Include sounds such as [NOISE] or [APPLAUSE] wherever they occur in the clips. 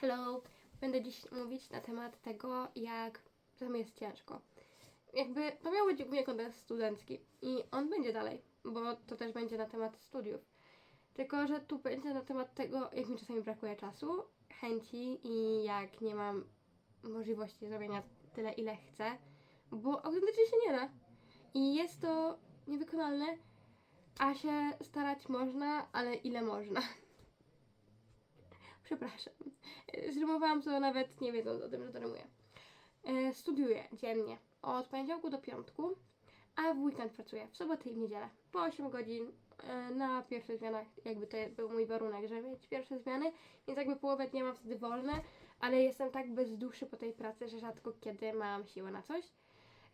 Hello! Będę dziś mówić na temat tego, jak sam jest ciężko. Jakby to miał być głównie kontekst studencki i on będzie dalej, bo to też będzie na temat studiów. Tylko, że tu będzie na temat tego, jak mi czasami brakuje czasu, chęci i jak nie mam możliwości zrobienia tyle, ile chcę, bo autentycznie się nie da. I jest to niewykonalne, a się starać można, ale ile można. [LAUGHS] Przepraszam. Zrymowałam to nawet nie wiedząc o tym, że to rymuję. E, Studiuję dziennie od poniedziałku do piątku, a w weekend pracuję w sobotę i w niedzielę po 8 godzin e, na pierwszych zmianach. Jakby to był mój warunek, żeby mieć pierwsze zmiany, więc jakby połowę dnia mam wtedy wolne, ale jestem tak bez duszy po tej pracy, że rzadko kiedy mam siłę na coś.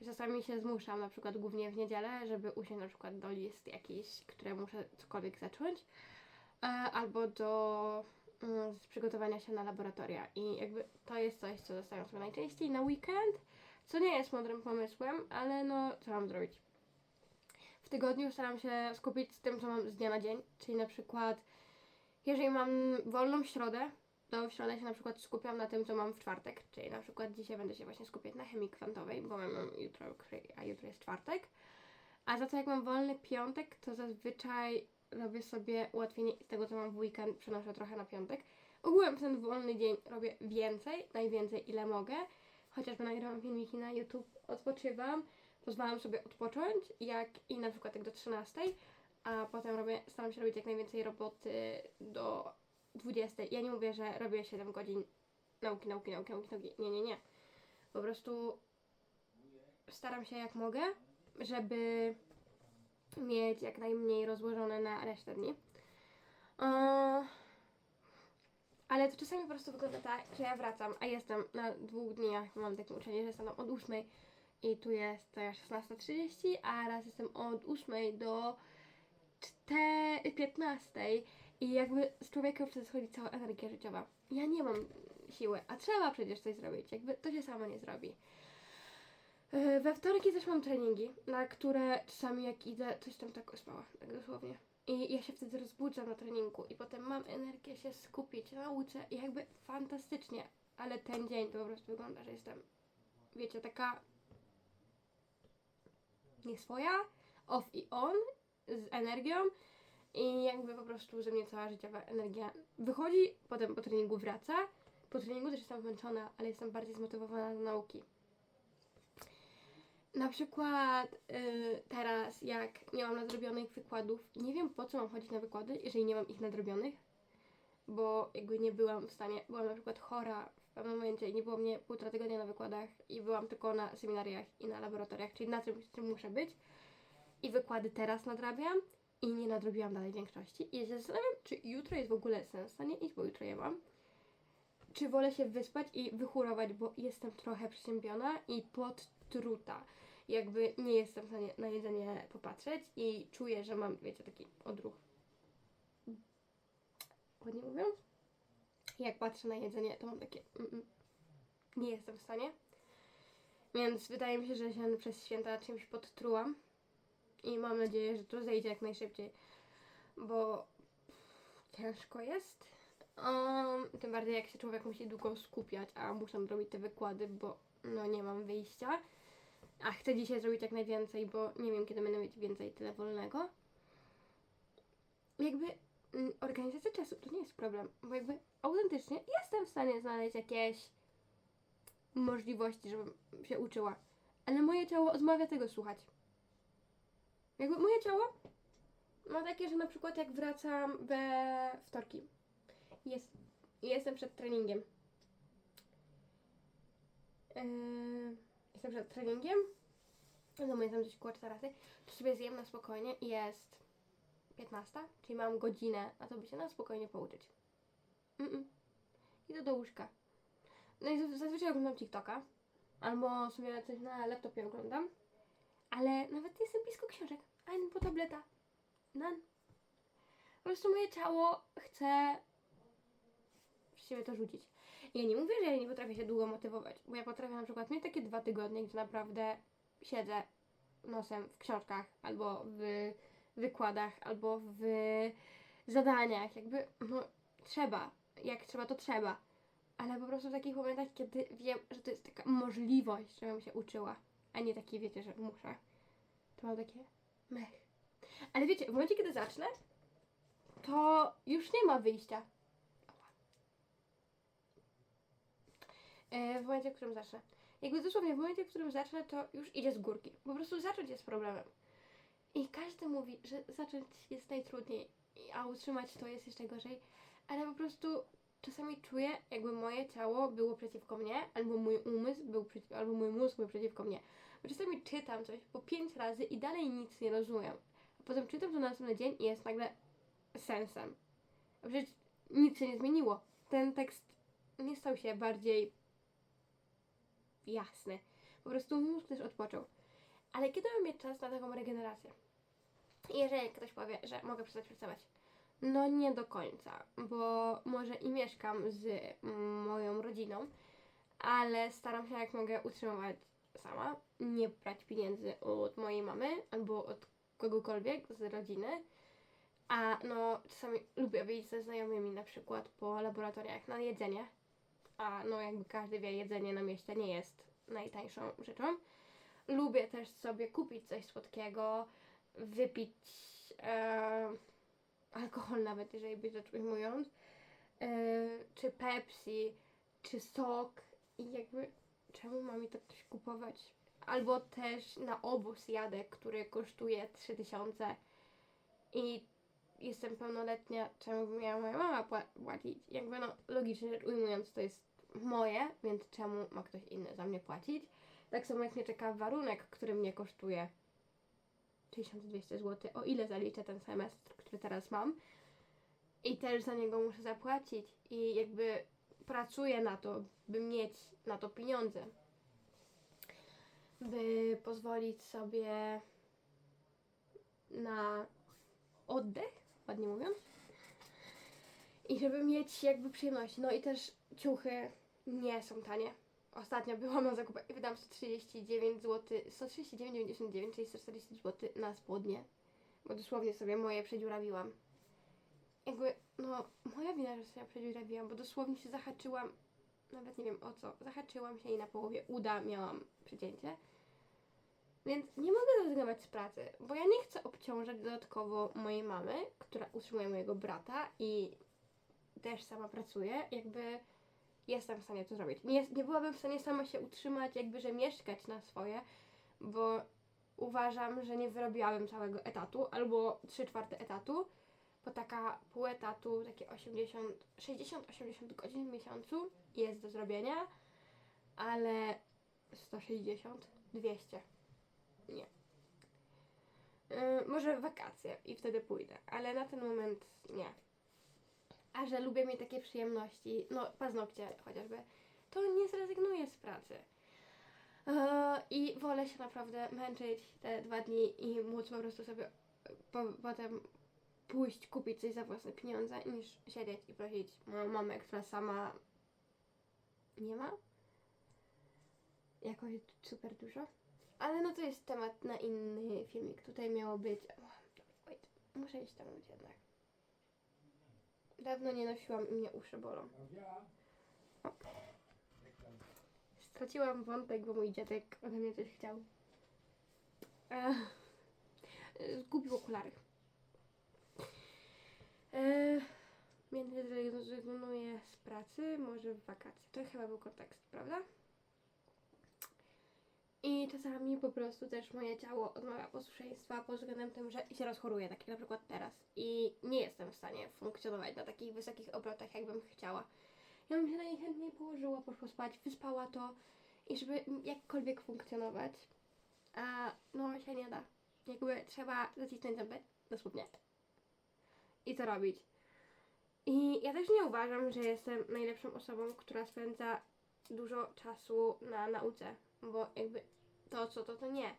Czasami się zmuszam, na przykład głównie w niedzielę, żeby usiąść na przykład do list jakiś, które muszę cokolwiek zacząć, e, albo do z przygotowania się na laboratoria. I jakby to jest coś, co zostawiam sobie najczęściej na weekend, co nie jest mądrym pomysłem, ale no, co mam zrobić? W tygodniu staram się skupić z tym, co mam z dnia na dzień, czyli na przykład, jeżeli mam wolną środę, to w środę się na przykład skupiam na tym, co mam w czwartek, czyli na przykład dzisiaj będę się właśnie skupiać na chemii kwantowej, bo mam jutro, a jutro jest czwartek. A za to jak mam wolny piątek, to zazwyczaj robię sobie ułatwienie z tego, co mam w weekend, przenoszę trochę na piątek. Ogółem w ten wolny dzień robię więcej, najwięcej ile mogę. Chociażby nagrywam filmiki na YouTube, odpoczywam, pozwalam sobie odpocząć, jak i na przykład do 13, a potem robię, staram się robić jak najwięcej roboty do 20. Ja nie mówię, że robię 7 godzin nauki, nauki, nauki, nauki, nauki. Nie, nie, nie. Po prostu staram się jak mogę, żeby mieć jak najmniej rozłożone na resztę dni. Ale to czasami po prostu wygląda tak, że ja wracam, a jestem na dwóch dniach, mam takie uczenie, że jestem od 8 i tu jest to ja 16.30, a raz jestem od 8 do 4, 15 i jakby z człowieka wtedy schodzi cała energia życiowa. Ja nie mam siły, a trzeba przecież coś zrobić, jakby to się samo nie zrobi. Yy, We wtorki też mam treningi, na które czasami jak idę, coś tam tak ospała, tak dosłownie. I ja się wtedy rozbudzam na treningu i potem mam energię się skupić na nauce i jakby fantastycznie, ale ten dzień to po prostu wygląda, że jestem, wiecie, taka nie swoja, off i on, z energią i jakby po prostu ze mnie cała życiowa energia wychodzi, potem po treningu wraca. Po treningu też jestem zmęczona, ale jestem bardziej zmotywowana do nauki. Na przykład y, teraz, jak nie mam nadrobionych wykładów, nie wiem po co mam chodzić na wykłady, jeżeli nie mam ich nadrobionych, bo jakby nie byłam w stanie, byłam na przykład chora w pewnym momencie i nie było mnie półtora tygodnia na wykładach i byłam tylko na seminariach i na laboratoriach, czyli na czym, czym muszę być. I wykłady teraz nadrabiam i nie nadrobiłam dalej większości. I się zastanawiam, czy jutro jest w ogóle sens na nie iść, bo jutro je mam. Czy wolę się wyspać i wychórować, bo jestem trochę przeziębiona i podtruta. Jakby nie jestem w stanie na jedzenie popatrzeć i czuję, że mam, wiecie, taki odruch. Ładnie mówiąc. Jak patrzę na jedzenie, to mam takie. Mm, mm. nie jestem w stanie. Więc wydaje mi się, że się przez święta czymś podtrułam. I mam nadzieję, że to zejdzie jak najszybciej. Bo ciężko jest. Um, tym bardziej jak się człowiek musi długo skupiać, a muszę robić te wykłady, bo no nie mam wyjścia. A chcę dzisiaj zrobić jak najwięcej, bo nie wiem kiedy będę mieć więcej tyle wolnego. Jakby mm, organizacja czasu to nie jest problem, bo jakby autentycznie jestem w stanie znaleźć jakieś możliwości, żebym się uczyła. Ale moje ciało odmawia tego słuchać. Jakby moje ciało ma takie, że na przykład jak wracam we wtorki, jest, jestem przed treningiem. Yy, jestem przed treningiem, no jestem gdzieś koło 14, to sobie zjem na spokojnie jest 15, czyli mam godzinę na to, by się na spokojnie pouczyć. Mm-mm. Idę do łóżka. No i zaz- zazwyczaj oglądam TikToka, albo sobie coś na laptopie oglądam, ale nawet jestem blisko książek, ani po tableta. Nan. Po prostu moje ciało chce w siebie to rzucić. Ja nie mówię, że ja nie potrafię się długo motywować, bo ja potrafię na przykład mieć takie dwa tygodnie, gdzie naprawdę siedzę nosem w książkach, albo w wykładach, albo w zadaniach, jakby no, trzeba. Jak trzeba, to trzeba. ale po prostu w takich momentach, kiedy wiem, że to jest taka możliwość, żebym się uczyła, a nie takie, wiecie, że muszę, to mam takie mech. Ale wiecie, w momencie, kiedy zacznę, to już nie ma wyjścia. W momencie, w którym zacznę. Jakby dosłownie w momencie, w którym zacznę, to już idzie z górki. Po prostu zacząć jest problemem. I każdy mówi, że zacząć jest najtrudniej, a utrzymać to jest jeszcze gorzej. Ale po prostu czasami czuję, jakby moje ciało było przeciwko mnie, albo mój umysł był przeciw, albo mój mózg był przeciwko mnie. Bo czasami czytam coś po pięć razy i dalej nic nie rozumiem. A potem czytam to na następny dzień i jest nagle sensem. A przecież nic się nie zmieniło. Ten tekst nie stał się bardziej jasny. Po prostu mózg też odpoczął. Ale kiedy mam mieć czas na taką regenerację? Jeżeli ktoś powie, że mogę przestać pracować, no nie do końca, bo może i mieszkam z mm, moją rodziną, ale staram się jak mogę utrzymywać sama, nie brać pieniędzy od mojej mamy albo od kogokolwiek z rodziny. A no czasami lubię wyjść ze znajomymi na przykład po laboratoriach na jedzenie. A no jakby każdy wie, jedzenie na mieście nie jest najtańszą rzeczą. Lubię też sobie kupić coś słodkiego, wypić e, alkohol nawet, jeżeli by rzecz ujmując, e, czy Pepsi, czy sok i jakby czemu ma mi to ktoś kupować? Albo też na obóz jadę, który kosztuje 3000 i jestem pełnoletnia, czemu by miała moja mama pła- płacić? Jakby no logicznie rzecz ujmując to jest moje, więc czemu ma ktoś inny za mnie płacić? Tak samo jak mnie czeka warunek, który mnie kosztuje 1200 zł, o ile zaliczę ten semestr, który teraz mam. I też za niego muszę zapłacić. I jakby pracuję na to, by mieć na to pieniądze. By pozwolić sobie na oddech, ładnie mówiąc. I żeby mieć jakby przyjemności. No i też ciuchy nie są tanie. Ostatnio byłam na zakupach i wydałam 139 zł, 139,99, czyli 140 zł na spodnie. Bo dosłownie sobie moje przedziurawiłam. Jakby, no, moja wina, że sobie przedziurawiłam, bo dosłownie się zahaczyłam, nawet nie wiem o co, zahaczyłam się i na połowie uda miałam przecięcie. Więc nie mogę zrezygnować z pracy, bo ja nie chcę obciążać dodatkowo mojej mamy, która utrzymuje mojego brata i też sama pracuje, jakby jestem w stanie to zrobić. Nie, nie byłabym w stanie sama się utrzymać, jakby, że mieszkać na swoje, bo uważam, że nie wyrobiłabym całego etatu, albo 3 czwarte etatu, bo taka pół etatu, takie 80, 60-80 godzin w miesiącu jest do zrobienia, ale 160, 200, nie. Yy, może wakacje i wtedy pójdę, ale na ten moment nie. A że lubię mieć takie przyjemności, no paznokcie chociażby, to nie zrezygnuję z pracy. Eee, I wolę się naprawdę męczyć te dwa dni i móc po prostu sobie po, potem pójść kupić coś za własne pieniądze, niż siedzieć i prosić moją mamę, która sama nie ma jakoś super dużo. Ale no to jest temat na inny filmik. Tutaj miało być. Muszę iść tam jednak. Dawno nie nosiłam i mnie uszy bolą. Straciłam wątek, bo mój dziadek ode mnie coś chciał. Ech, zgubił okulary. Ech, więc zrezygnuję z pracy, może w wakacje. To chyba był kontekst, prawda? I czasami po prostu też moje ciało odmawia posłuszeństwa pod względem tym, że się rozchoruję, tak jak na przykład teraz. I nie jestem w stanie funkcjonować na takich wysokich obrotach, jakbym chciała. Ja bym się najchętniej położyła, poszła spać, wyspała to i żeby jakkolwiek funkcjonować. A no się nie da. Jakby trzeba zacisnąć zęby, dosłownie. I to robić. I ja też nie uważam, że jestem najlepszą osobą, która spędza dużo czasu na nauce, bo jakby to co to to nie.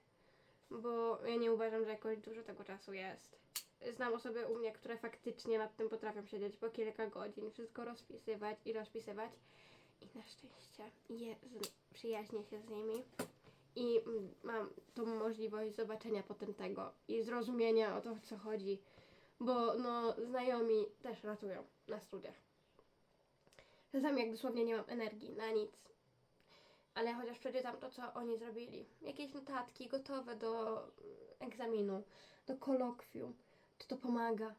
Bo ja nie uważam, że jakoś dużo tego czasu jest. Znam osoby u mnie, które faktycznie nad tym potrafią siedzieć po kilka godzin, wszystko rozpisywać i rozpisywać. I na szczęście je, przyjaźnię się z nimi. I mam tą możliwość zobaczenia potem tego i zrozumienia o to, co chodzi. Bo no, znajomi też ratują na studiach. Czasami jak dosłownie nie mam energii na nic. Ale chociaż przeczytam to, co oni zrobili. Jakieś notatki gotowe do egzaminu, do kolokwium, to to pomaga.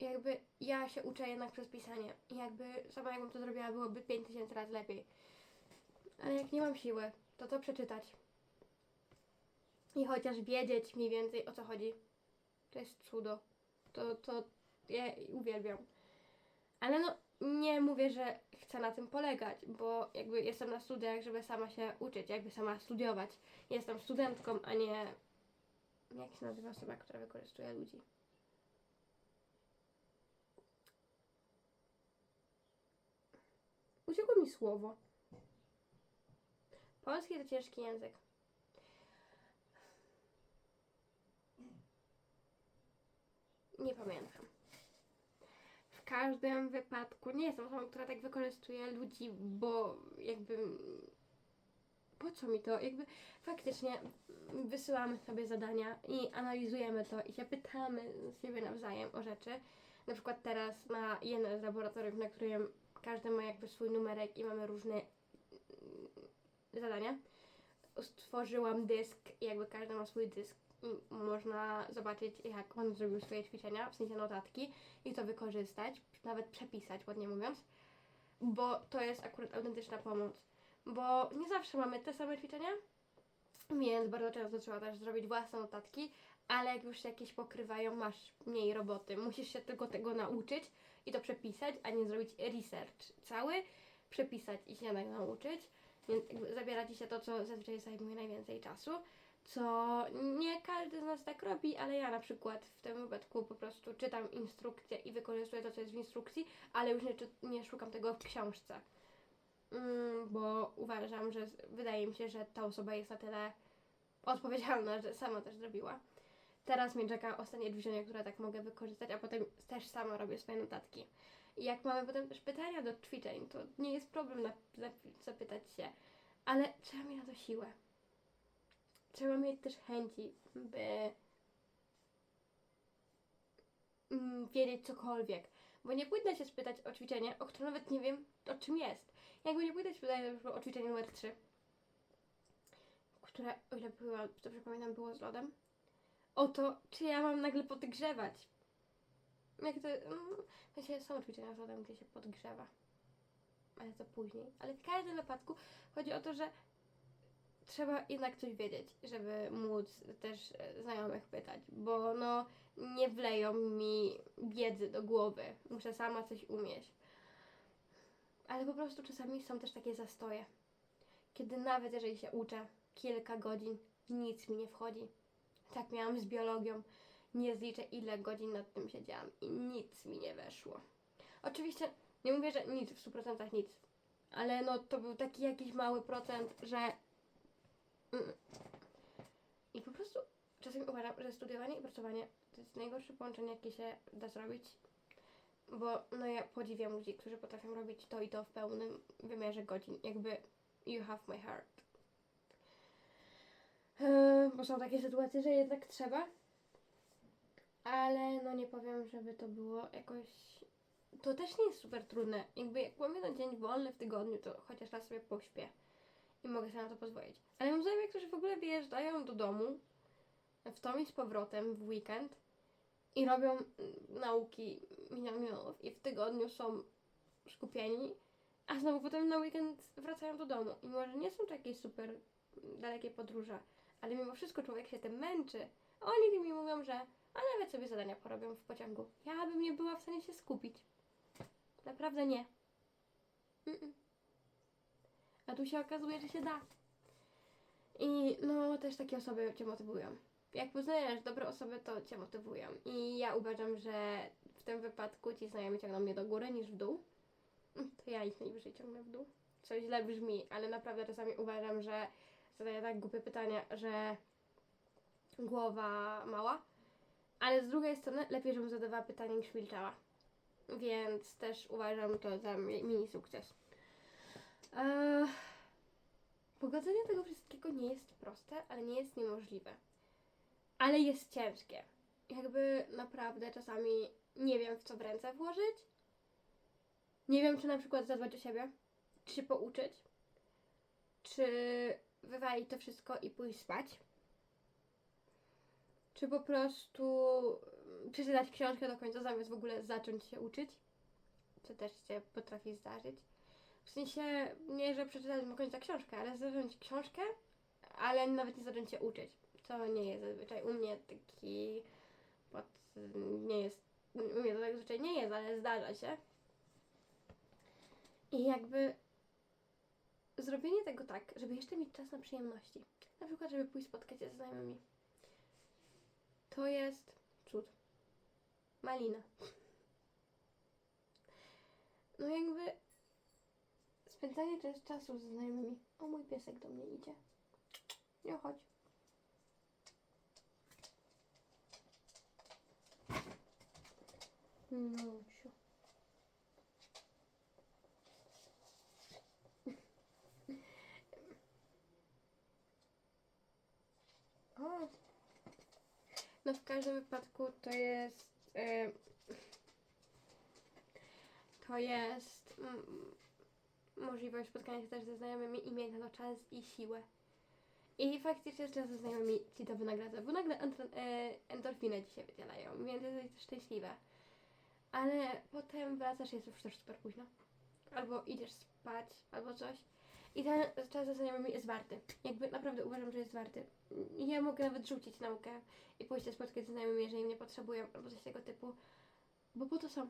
Jakby ja się uczę jednak przez pisanie. I jakby sama jakbym to zrobiła, byłoby 5000 razy lepiej. Ale jak nie mam siły, to to przeczytać. I chociaż wiedzieć mniej więcej o co chodzi. To jest cudo. To, to ja uwielbiam. Ale no, nie mówię, że chcę na tym polegać, bo jakby jestem na studiach, żeby sama się uczyć, jakby sama studiować. Jestem studentką, a nie. Jak się nazywa osoba, która wykorzystuje ludzi? Uciekło mi słowo. Polski to ciężki język. Nie pamiętam. Każdym wypadku nie jestem osobą, która tak wykorzystuje ludzi, bo jakby. Po co mi to? Jakby faktycznie wysyłamy sobie zadania i analizujemy to i się pytamy siebie nawzajem o rzeczy. Na przykład teraz na jednym z laboratoriów, na którym każdy ma jakby swój numerek i mamy różne zadania. Stworzyłam dysk i jakby każdy ma swój dysk można zobaczyć jak on zrobił swoje ćwiczenia, w sensie notatki i to wykorzystać, nawet przepisać ładnie mówiąc, bo to jest akurat autentyczna pomoc, bo nie zawsze mamy te same ćwiczenia, więc bardzo często trzeba też zrobić własne notatki, ale jak już jakieś pokrywają, masz mniej roboty. Musisz się tylko tego nauczyć i to przepisać, a nie zrobić research cały, przepisać i się jednak nauczyć. Więc zabiera ci się to, co zazwyczaj zajmuje najwięcej czasu, co nie każdy z nas tak robi, ale ja na przykład w tym wypadku po prostu czytam instrukcję i wykorzystuję to, co jest w instrukcji, ale już nie, nie szukam tego w książce. Mm, bo uważam, że wydaje mi się, że ta osoba jest na tyle odpowiedzialna, że sama też zrobiła. Teraz mnie czeka ostatnie ćwiczenie, które tak mogę wykorzystać, a potem też sama robię swoje notatki. I jak mamy potem też pytania do ćwiczeń, to nie jest problem zapytać się, ale trzeba mieć na to siłę. Trzeba mieć też chęci, by mm, wiedzieć cokolwiek. Bo nie pójdę się spytać o ćwiczenie, o którym nawet nie wiem, o czym jest. Jakby nie pójdę się spytać o ćwiczenie numer 3, które, o ile była, dobrze pamiętam, było z lodem, o to, czy ja mam nagle podgrzewać. Jak to, mm, w sensie są ćwiczenia z lodem, gdzie się podgrzewa. Ale to później. Ale w każdym wypadku chodzi o to, że trzeba jednak coś wiedzieć, żeby móc też e, znajomych pytać, bo no nie wleją mi wiedzy do głowy. Muszę sama coś umieć. Ale po prostu czasami są też takie zastoje, kiedy nawet jeżeli się uczę kilka godzin, nic mi nie wchodzi. Tak miałam z biologią. Nie zliczę ile godzin nad tym siedziałam i nic mi nie weszło. Oczywiście nie mówię, że nic, w 100% nic, ale no to był taki jakiś mały procent, że Mm. I po prostu czasami uważam, że studiowanie i pracowanie to jest najgorsze połączenie, jakie się da zrobić. Bo no ja podziwiam ludzi, którzy potrafią robić to i to w pełnym wymiarze godzin. Jakby you have my heart. Yy, bo są takie sytuacje, że jednak trzeba. Ale no nie powiem, żeby to było jakoś... To też nie jest super trudne. Jakby jak mam jeden dzień wolny w tygodniu, to chociaż raz sobie pośpię i mogę sobie na to pozwolić. Ale mam znajomych, którzy w ogóle wyjeżdżają do domu w tom i z powrotem w weekend i robią mm, nauki milion milionów i w tygodniu są skupieni, a znowu potem na weekend wracają do domu. I może nie są to jakieś super dalekie podróże, ale mimo wszystko człowiek się tym męczy. Oni mi mówią, że a nawet sobie zadania porobią w pociągu. Ja bym nie była w stanie się skupić. Naprawdę nie. Mm-mm. A tu się okazuje, że się da. I no też takie osoby cię motywują. Jak poznajesz dobre osoby, to cię motywują. I ja uważam, że w tym wypadku ci znajomi ciągną mnie do góry niż w dół. Mm, To ja ich najwyżej ciągnę w dół. Co źle brzmi, ale naprawdę czasami uważam, że zadaję tak głupie pytania, że głowa mała. Ale z drugiej strony lepiej, żebym zadawała pytanie niż milczała. Więc też uważam to za mi- mini sukces. Pogodzenie tego wszystkiego nie jest proste, ale nie jest niemożliwe. Ale jest ciężkie. Jakby naprawdę czasami nie wiem, w co w ręce włożyć. Nie wiem, czy na przykład zadbać o siebie, czy się pouczyć, czy wywalić to wszystko i pójść spać, czy po prostu mm, przeczytać książkę do końca, zamiast w ogóle zacząć się uczyć, co też się potrafi zdarzyć. W sensie, nie, że przeczytać do końca książkę, ale zacząć książkę, ale nawet nie zacząć się uczyć, co nie jest zazwyczaj u mnie taki pod, nie jest, u mnie to tak zazwyczaj nie jest, ale zdarza się. I jakby zrobienie tego tak, żeby jeszcze mieć czas na przyjemności. Na przykład, żeby pójść spotkać się ze znajomymi. To jest cud. Malina. No jakby spędzanie czasu ze znajomymi. O, mój piesek do mnie idzie. Nie chodź. No, siu. [LAUGHS] No w każdym wypadku to jest e, to jest mm, możliwość spotkania się też ze znajomymi i mieć na to czas i siłę. I faktycznie czas ze znajomymi ci to wynagradza, bo nagle e, endorfiny ci się wydzielają, więc jesteś szczęśliwa. Ale potem wracasz, jest już też super późno. Albo idziesz spać, albo coś. I ten czas ze znajomymi jest warty. Jakby naprawdę uważam, że jest warty. Ja mogę nawet rzucić naukę i pójść się spotkać ze znajomymi, jeżeli mnie potrzebują, albo coś tego typu. Bo po to są.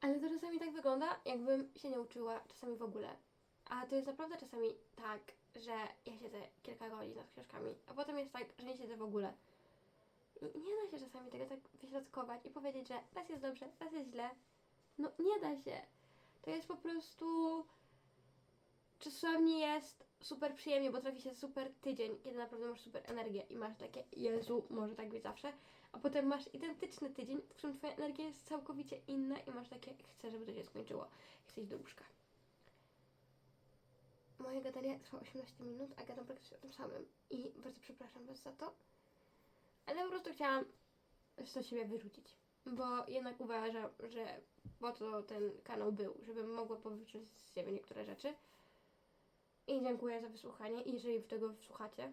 Ale to czasami tak wygląda, jakbym się nie uczyła, czasami w ogóle. A to jest naprawdę czasami tak, że ja siedzę kilka godzin nad książkami, a potem jest tak, że nie siedzę w ogóle. I nie da się czasami tego tak wyśrodkować i powiedzieć, że raz jest dobrze, raz jest źle. No nie da się. To jest po prostu... Czasami jest super przyjemnie, bo trafi się super tydzień, kiedy naprawdę masz super energię i masz takie, Jezu, może tak być zawsze. A potem masz identyczny tydzień, w którym twoja energia jest całkowicie inna i masz takie, chcę, żeby to się skończyło. Chcę iść do łóżka. Moje gadanie trwa 18 minut, a gadam praktycznie o tym samym. I bardzo przepraszam Was za to. Ale po prostu chciałam to siebie wyrzucić. Bo jednak uważam, że po to ten kanał był, żebym mogła powyrzucić z siebie niektóre rzeczy. I dziękuję za wysłuchanie, jeżeli w tego słuchacie.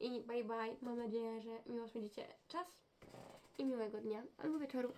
I bye bye. Mam nadzieję, że miło spędzicie czas. I miłego dnia albo wieczoru.